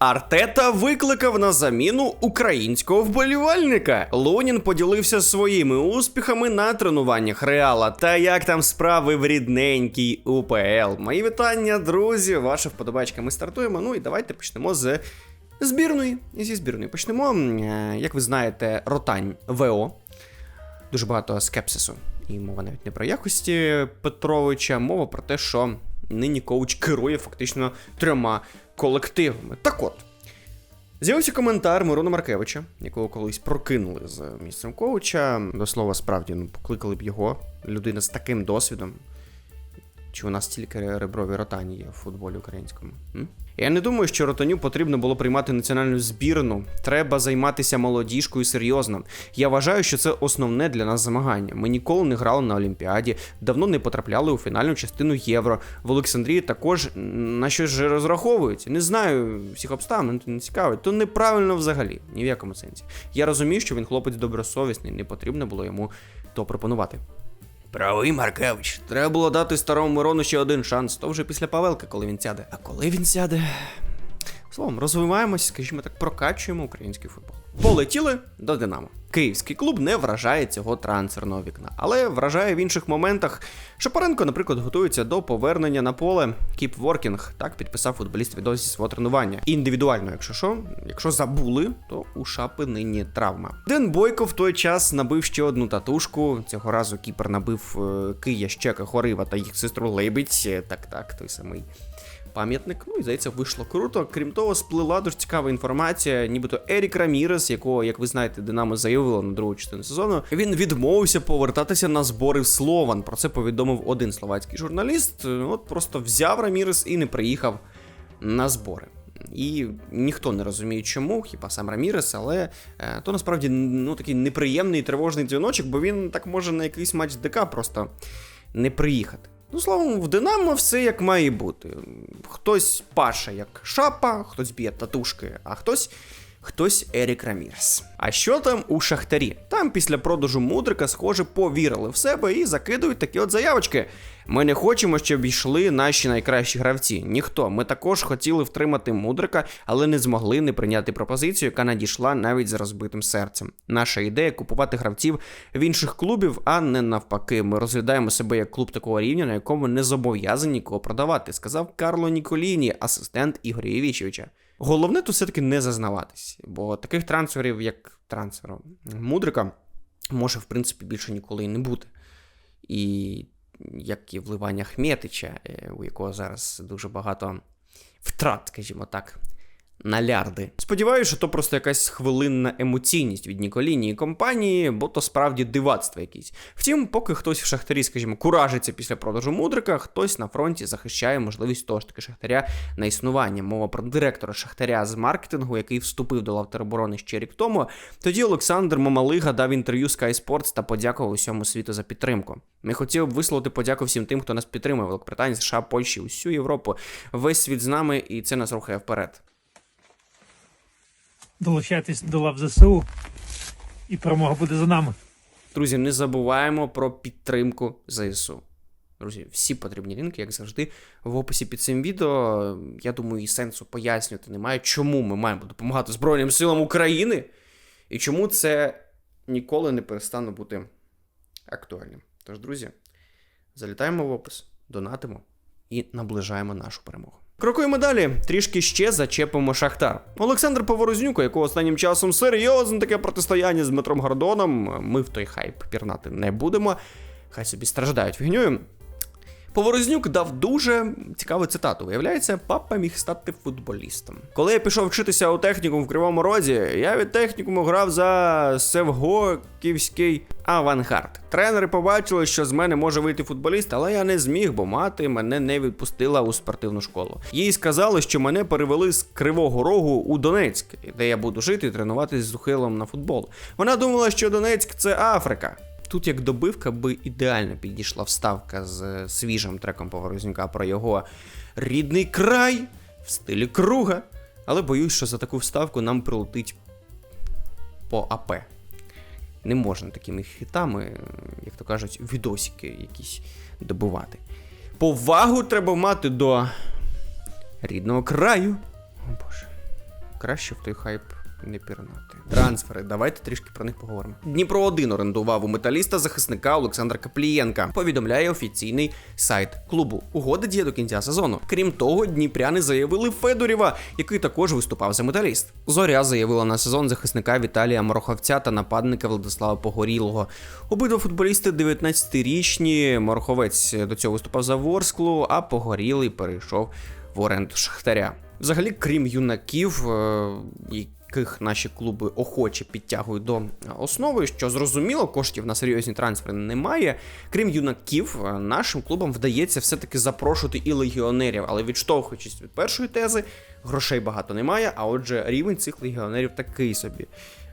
Артета викликав на заміну українського вболівальника. Лунін поділився своїми успіхами на тренуваннях Реала. Та як там справи в рідненькій УПЛ. Мої вітання, друзі. Ваша вподобачка. Ми стартуємо. Ну і давайте почнемо з збірної. Зі збірної почнемо. Е, Як ви знаєте, ротань ВО. Дуже багато скепсису. І мова навіть не про якості Петровича, мова про те, що нині коуч керує фактично трьома колективами. Так от. З'явився коментар Мирона Маркевича, якого колись прокинули з місцем коуча. До слова, справді, ну, покликали б його. Людина з таким досвідом. Чи у нас стільки реброві ротані є в футболі українському? М? Я не думаю, що ротаню потрібно було приймати національну збірну. Треба займатися молодіжкою серйозно. Я вважаю, що це основне для нас змагання. Ми ніколи не грали на Олімпіаді, давно не потрапляли у фінальну частину євро. В Олександрії також на щось же розраховують. Не знаю всіх обставин, то не цікавить. То неправильно взагалі, ні в якому сенсі. Я розумію, що він хлопець добросовісний, не потрібно було йому то пропонувати. Правий Маркевич. Треба було дати старому Мирону ще один шанс. То вже після Павелка, коли він сяде. А коли він сяде. Словом, розвиваємось, скажімо так, прокачуємо український футбол. Полетіли до Динамо. Київський клуб не вражає цього трансферного вікна, але вражає в інших моментах. Шапаренко, наприклад, готується до повернення на поле. Keep working, так підписав футболіст відос зі свого тренування. Індивідуально, якщо що, якщо забули, то у шапи нині травма. Ден Бойко в той час набив ще одну татушку. Цього разу кіпер набив е, Кия, Щека, Хорива та їх сестру Лейбідь. Е, Так, так, той самий пам'ятник. Ну і здається, вийшло круто. Крім того, сплила дуже цікава інформація, нібито Ерік Рамірес, якого, як ви знаєте, Динамо заявило на другу частину сезону. Він відмовився повертатися на збори в Слован. Про це повідомив один словацький журналіст. От просто взяв Рамірес і не приїхав на збори. І ніхто не розуміє, чому, хіба сам Рамірес, але е, то насправді ну такий неприємний тривожний дзвіночок, бо він так може на якийсь матч ДК просто не приїхати. Ну, словом, в Динамо все як має бути. Хтось паше як шапа, хтось б'є татушки, а хтось. Хтось Ерік Рамірес. А що там у Шахтарі? Там після продажу мудрика, схоже, повірили в себе і закидують такі от заявочки. Ми не хочемо, щоб йшли наші найкращі гравці. Ніхто. Ми також хотіли втримати мудрика, але не змогли не прийняти пропозицію, яка надійшла навіть з розбитим серцем. Наша ідея купувати гравців в інших клубів, а не навпаки. Ми розглядаємо себе як клуб такого рівня, на якому не зобов'язані нікого продавати, сказав Карло Ніколіні, асистент Ігоря Євічевича. Головне тут все-таки не зазнаватись, бо таких трансферів, як трансфер Мудрика, може, в принципі, більше ніколи і не бути. І як і вливання Хметича, е, у якого зараз дуже багато втрат, скажімо так. На лярди. Сподіваюся, що то просто якась хвилинна емоційність від Ніколіні і компанії, бо то справді дивацтво якісь. Втім, поки хтось в шахтарі, скажімо, куражиться після продажу мудрика, хтось на фронті захищає можливість того ж таки шахтаря на існування. Мова про директора шахтаря з маркетингу, який вступив до лав тероборони ще рік тому. Тоді Олександр Мамалига дав інтерв'ю Sky Sports та подякував усьому світу за підтримку. Ми хотів висловити подяку всім тим, хто нас підтримує, Великобританії, США, Польщі, усю Європу. Весь світ з нами, і це нас рухає вперед. Долучайтесь до лав ЗСУ, і перемога буде за нами. Друзі, не забуваємо про підтримку ЗСУ. Друзі, всі потрібні лінки, як завжди, в описі під цим відео. Я думаю, і сенсу пояснювати немає, чому ми маємо допомагати Збройним силам України і чому це ніколи не перестане бути актуальним. Тож, друзі, залітаємо в опис, донатимо і наближаємо нашу перемогу. Крокуємо далі. Трішки ще зачепимо Шахтар. Олександр Поворознюк, у якого останнім часом серйозне таке протистояння з Дмитром Гордоном. Ми в той хайп пірнати не будемо. Хай собі страждають фігньою. Поворознюк дав дуже цікаву цитату. Виявляється, папа міг стати футболістом. Коли я пішов вчитися у технікум в Кривому Розі, я від технікуму грав за Севгоківський авангард. Тренери побачили, що з мене може вийти футболіст, але я не зміг, бо мати мене не відпустила у спортивну школу. Їй сказали, що мене перевели з Кривого Рогу у Донецьк, де я буду жити і тренуватись з ухилом на футбол. Вона думала, що Донецьк це Африка. Тут як добивка би ідеально підійшла вставка з свіжим треком Поворознюка про його рідний край в стилі круга. Але боюсь, що за таку вставку нам прилетить по АП. Не можна такими хітами, як то кажуть, відосики якісь добивати. Повагу треба мати до рідного краю. О Боже. краще в той хайп не пірнати. Трансфери, давайте трішки про них поговоримо. Дніпро 1 орендував у металіста захисника Олександра Каплієнка. Повідомляє офіційний сайт клубу. Угода діє до кінця сезону. Крім того, дніпряни заявили Федорєва, який також виступав за металіст. Зоря заявила на сезон захисника Віталія Мороховця та нападника Владислава Погорілого. Обидва футболісти 19-річні. Мороховець до цього виступав за Ворсклу, а Погорілий перейшов в оренду Шахтаря. Взагалі, крім юнаків, е, яких наші клуби охоче підтягують до основи, що зрозуміло, коштів на серйозні трансфери немає. Крім юнаків, е, нашим клубам вдається все-таки запрошувати і легіонерів, але відштовхуючись від першої тези, грошей багато немає, а отже, рівень цих легіонерів такий собі.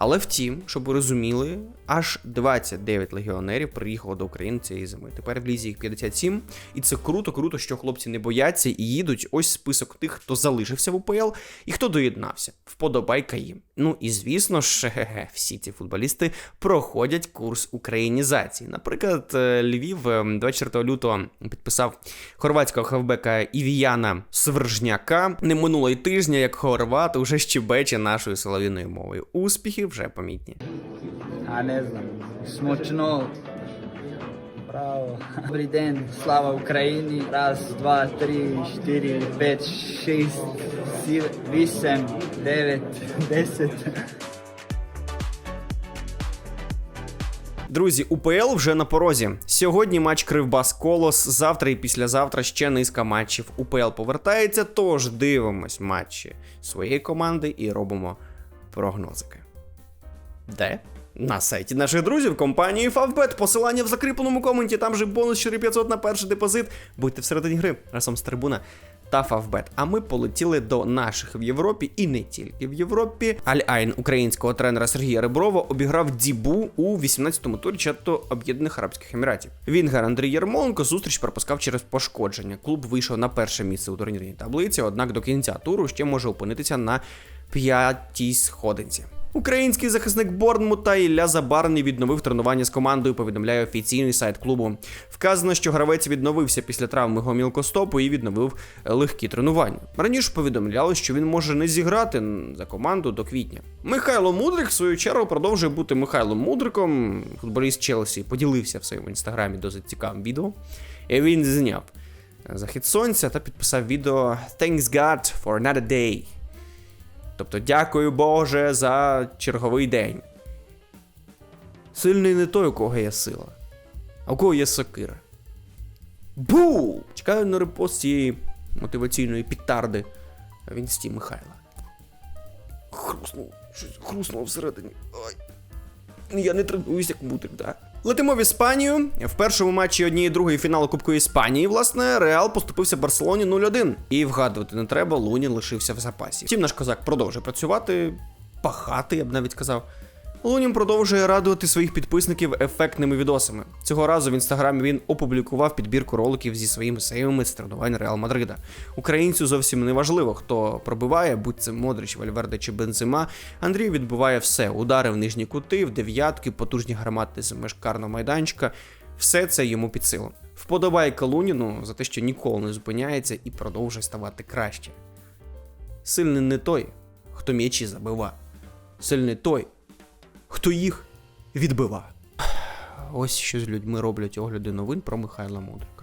Але втім, щоб ви розуміли, аж 29 легіонерів приїхало до України цієї зими. Тепер в лізі їх 57. І це круто, круто, що хлопці не бояться і їдуть. Ось список тих, хто залишився в УПЛ і хто доєднався. Вподобайка їм. Ну і звісно ж, хе-хе, всі ці футболісти проходять курс українізації. Наприклад, е, Львів е, 24 лютого підписав хорватського хавбека Івіяна Свержняка. Не минуло й тижня, як хорват уже щебече нашою силовіною мовою. Успіхи вже помітні. А не знам. Смачно. Браво. Добрий день, слава Україні. Раз, два, три, чотири, п'ять, шість, сім, вісім, дев'ять, десять. Друзі, УПЛ вже на порозі. Сьогодні матч Кривбас Колос. Завтра і післязавтра ще низка матчів. УПЛ повертається. Тож дивимось матчі своєї команди і робимо прогнозики. Де? На сайті наших друзів компанії Favbet. Посилання в закріпленому коменті. Там же бонус 4500 на перший депозит. Будьте всередині гри разом з трибуна та Favbet. А ми полетіли до наших в Європі і не тільки в Європі. Аль-Айн українського тренера Сергія Реброва обіграв Дібу у 18-му турі чату Об'єднаних Арабських Еміратів. Вінгер Андрій Єрмоленко зустріч пропускав через пошкодження. Клуб вийшов на перше місце у турнірній таблиці, однак до кінця туру ще може опинитися на п'ятій сходинці. Український захисник Борнмута Ілля Забарний відновив тренування з командою. Повідомляє офіційний сайт клубу. Вказано, що гравець відновився після травми гомілкостопу і відновив легкі тренування. Раніше повідомляли, що він може не зіграти за команду до квітня. Михайло Мудрик, в свою чергу, продовжує бути Михайлом Мудриком. Футболіст Челсі поділився в своєму інстаграмі досить цікавим відео. І він зняв захід сонця та підписав відео Thanks God for another day. Тобто, дякую Боже за черговий день. Сильний не той, у кого є сила, а у кого є сокира. Бу! Чекаю на репост цієї мотиваційної пітарди. А він стій Михайла. Хруснув, щось хруснуло всередині. Ай. Я не тренуюсь як мудрик, так. Летимо в Іспанію. В першому матчі однієї другої фіналу Кубку Іспанії, власне, Реал поступився Барселоні 0-1. І вгадувати не треба, Луні лишився в запасі. Втім, наш козак продовжує працювати, пахати, я б навіть казав. Лунін продовжує радувати своїх підписників ефектними відосами. Цього разу в інстаграмі він опублікував підбірку роликів зі своїми сейвами з тренувань Реал Мадрида. Українцю зовсім не важливо, хто пробиває, будь це Модрич, Вальверде чи Бензима. Андрій відбиває все: удари в нижні кути, в дев'ятки, потужні гармати з меж карного майданчика. Все це йому під силу. Вподобайка Луніну за те, що ніколи не зупиняється і продовжує ставати краще. Сильний не той, хто м'ячі забива. Сильний той, хто їх відбива. Ось що з людьми роблять огляди новин про Михайла Мудрика.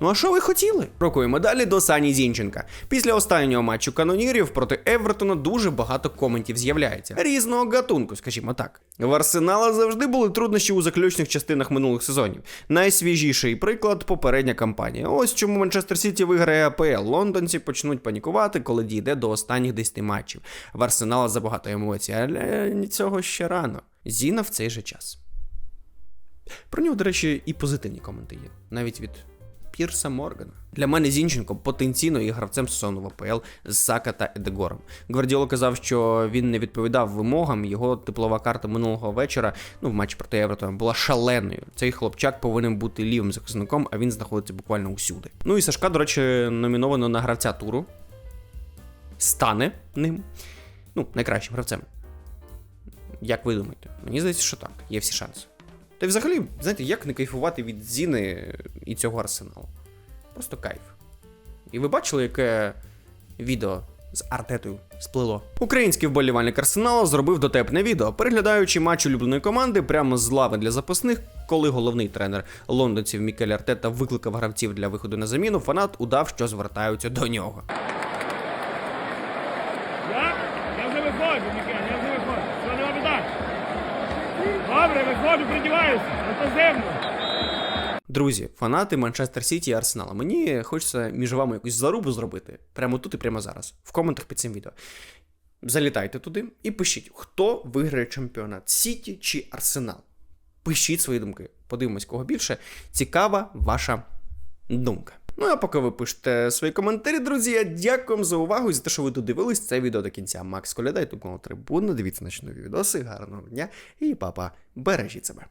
Ну а що ви хотіли? Крокуємо далі до Сані Зінченка. Після останнього матчу канонірів проти Евертона дуже багато коментів з'являється. Різного гатунку, скажімо так. В Арсенала завжди були труднощі у заключних частинах минулих сезонів. Найсвіжіший приклад попередня кампанія. Ось чому Манчестер Сіті виграє АПЛ. Лондонці почнуть панікувати, коли дійде до останніх 10 матчів. В Арсенала забагато емоцій, але цього ще рано. Зіна в цей же час. Про нього, до речі, і позитивні коменти є, навіть від Пірса Моргана. Для мене Зінченко потенційно є гравцем сезону в АПЛ з Сака та Едегором. Гвардіоло казав, що він не відповідав вимогам. Його теплова карта минулого вечора, ну в матчі проти Евертона, була шаленою. Цей хлопчак повинен бути лівим захисником, а він знаходиться буквально усюди. Ну і Сашка, до речі, номіновано на гравця туру. Стане ним. Ну, найкращим гравцем. Як ви думаєте? Мені здається, що так, є всі шанси. Та й взагалі, знаєте, як не кайфувати від Зіни і цього арсеналу? Просто кайф. І ви бачили, яке відео з Артетою сплило. Український вболівальник Арсенала зробив дотепне відео, переглядаючи матч улюбленої команди прямо з лави для запасних, коли головний тренер лондонців Мікель Артета викликав гравців для виходу на заміну. Фанат удав, що звертаються до нього. Я? Я вже виходжу, Микель, Добре, виходжу, придіваюся. На землю. Друзі, фанати Манчестер Сіті і Арсенала. Мені хочеться між вами якусь зарубу зробити прямо тут і прямо зараз, в коментах під цим відео. Залітайте туди і пишіть, хто виграє чемпіонат Сіті чи Арсенал. Пишіть свої думки. Подивимось, кого більше. Цікава ваша думка. Ну а поки ви пишете свої коментарі, друзі, я дякую за увагу і за те, що ви додивились це відео до кінця. Макс Коляда, ютуб канал Трибуна. Дивіться наші нові відоси. Гарного дня і папа, бережіть себе.